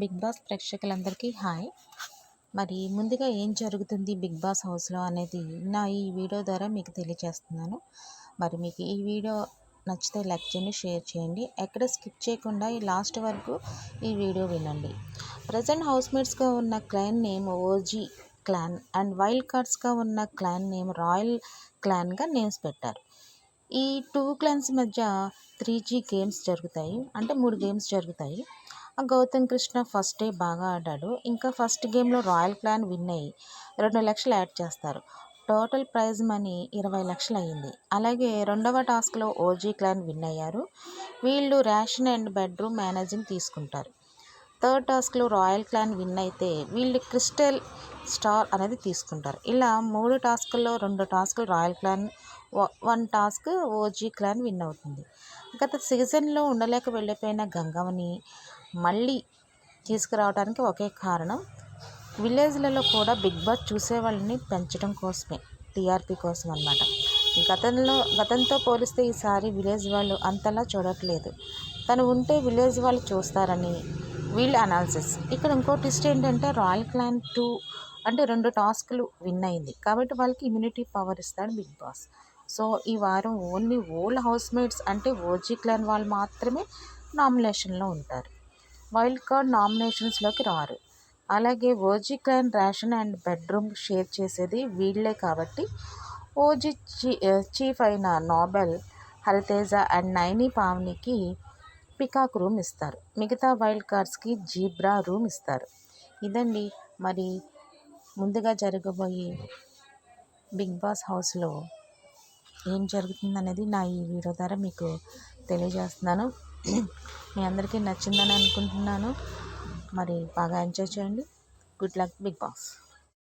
Big boss ప్రేక్షకులందరికీ hi. మరి ముందుగా ఏం జరుగుతుంది బిగ్ బాస్ హౌస్లో అనేది నా ఈ వీడియో ద్వారా మీకు తెలియజేస్తున్నాను మరి మీకు ఈ వీడియో నచ్చితే లైక్ చేయండి షేర్ చేయండి. ఎక్కడ స్కిప్ చేయకుండా ఈ లాస్ట్ వరకు ఈ వీడియో వినండి. ప్రజెంట్ హౌస్మేట్స్గా ఉన్న clan name OG clan and wild కార్డ్స్గా ఉన్న క్లాన్ నేమ్ రాయల్ క్లాన్గా నేమ్స్ పెట్టారు. ఈ టూ క్లాన్స్ మధ్య త్రీ జీ గేమ్స్ జరుగుతాయి. అంటే మూడు గేమ్స్ జరుగుతాయి. గౌతమ్ కృష్ణ ఫస్ట్ డే బాగా ఆడాడు. ఇంకా ఫస్ట్ గేమ్లో రాయల్ క్లాన్ విన్ అయ్యి రెండు లక్షలు యాడ్ చేస్తారు. టోటల్ ప్రైజ్ మనీ ఇరవై లక్షలు అయ్యింది. అలాగే రెండవ టాస్క్లో ఓజీ క్లాన్ విన్ అయ్యారు. వీళ్ళు రేషన్ అండ్ బెడ్రూమ్ మేనేజింగ్ తీసుకుంటారు. థర్డ్ టాస్క్లో రాయల్ క్లాన్ విన్ అయితే వీళ్ళు క్రిస్టల్ స్టార్ అనేది తీసుకుంటారు. ఇలా మూడు టాస్కుల్లో రెండు టాస్కులు royal clan one task OG clan win అవుతుంది. గత సీజన్లో ఉండలేక వెళ్ళిపోయిన గంగవని మళ్ళీ తీసుకురావడానికి ఒకే కారణం విలేజ్లలో కూడా బిగ్ బాస్ చూసే వాళ్ళని పెంచడం కోసమే టీఆర్పీ కోసం అనమాట గతంలో గతంతో పోలిస్తే ఈసారి విలేజ్ వాళ్ళు అంతలా చూడట్లేదు. తను ఉంటే విలేజ్ వాళ్ళు చూస్తారని వీళ్ళ అనాలిసిస్. ఇక్కడ ఇంకో ట్విస్ట్ ఏంటంటే రాయల్ క్లాన్ టూ అంటే రెండు టాస్క్లు విన్ అయింది. కాబట్టి వాళ్ళకి ఇమ్యూనిటీ పవర్ ఇస్తాడు బిగ్ బాస్. సో ఈ వారం ఓన్లీ ఓల్డ్ హౌస్మేట్స్ అంటే ఓజీ క్లాన్ వాళ్ళు మాత్రమే నామినేషన్లో ఉంటారు. వైల్డ్ కార్డ్ నామినేషన్స్లోకి రారు. అలాగే OG clan ration and bedroom share చేసేది వీళ్ళే కాబట్టి ఓజీ చీ చీఫ్ అయిన నోబెల్ హరితేజ అండ్ నైని పావనికి పికాక్ రూమ్ ఇస్తారు. మిగతా వైల్డ్ కార్డ్స్కి జీబ్రా రూమ్ ఇస్తారు. ఇదండి మరి ముందుగా జరగబోయే బిగ్ బాస్ హౌస్లో ఏం జరుగుతుంది అనేది నా ఈ వీడియో ద్వారా మీకు తెలియజేస్తున్నాను. మీ అందరికీ నచ్చిందని అనుకుంటున్నాను. మరి బాగా ఎంజాయ్ చేయండి. Good luck Bigg Boss.